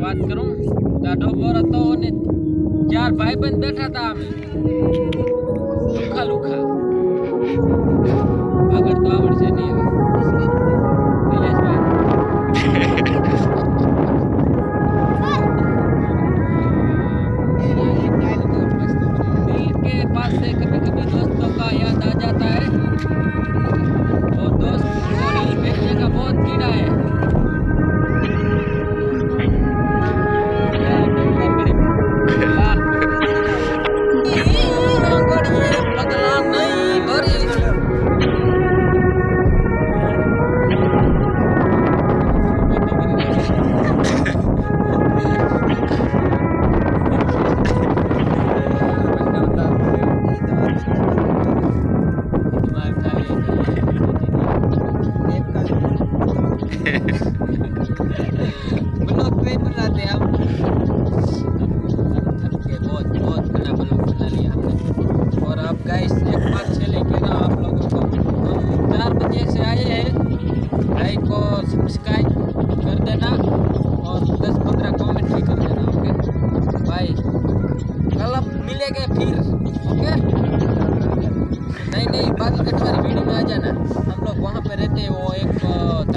વાત કરું. દાઢો બોર હતો અને ચાર ભાઈબંધ બેઠા હતા અમે. લુખા લુખા. આગળ તો આવડશે ब्लॉग बहुत बड़ा बना लिया और अब गाइस एक बात चलेगी ना आप लोगों को चार बजे से आए हैं। लाइक और सब्सक्राइब कर देना और दस पंद्रह कमेंट भी कर देना ओके बाय कल अब मिलेंगे फिर ओके नहीं नहीं बादल कटवारी वीडियो में आ जाना। हम लोग वहाँ पे रहते हैं वो एक अ,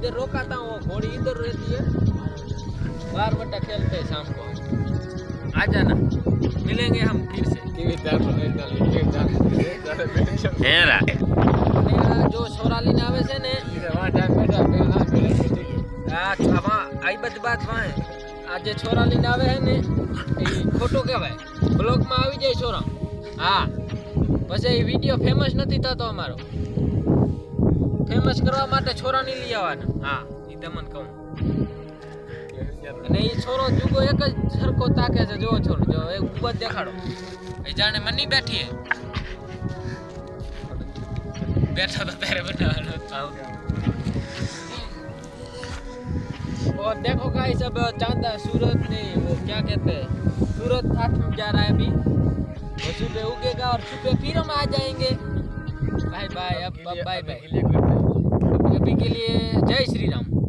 इधर मैं इधर रोकाता हूँ घोड़ी इधर रहती है बार बट्टा खेलते हैं शाम को आ जाना मिलेंगे हम फिर से હેરા અને આ જો સોરાલી ને આવે છે ને આ આમાં આઈ બધી વાત વાંહે આ જે છોરાલી ને આવે છે ને એ ખોટું કહેવાય બ્લોગમાં આવી જાય છોરા હા પછી એ વિડીયો ફેમસ નથી થતો અમારો ફેમસ કરવા માટે છોરાની લઈ આવવાના હા એ તમને કહું અને એ છોરો જુગો એક જ સરખો તાકે છે જો છોરો જો એક ખૂબ જ દેખાડો એ જાણે મની બેઠી હે बैठा था तेरे बनाना था और देखो गाइस अब चांदा सूरज ने वो क्या कहते हैं सूरज साथ में जा रहा है अभी वो सुबह उगेगा और सुबह फिर हम आ जाएंगे बाय बाय अब बाय बाय अभी के लिए जय श्री राम।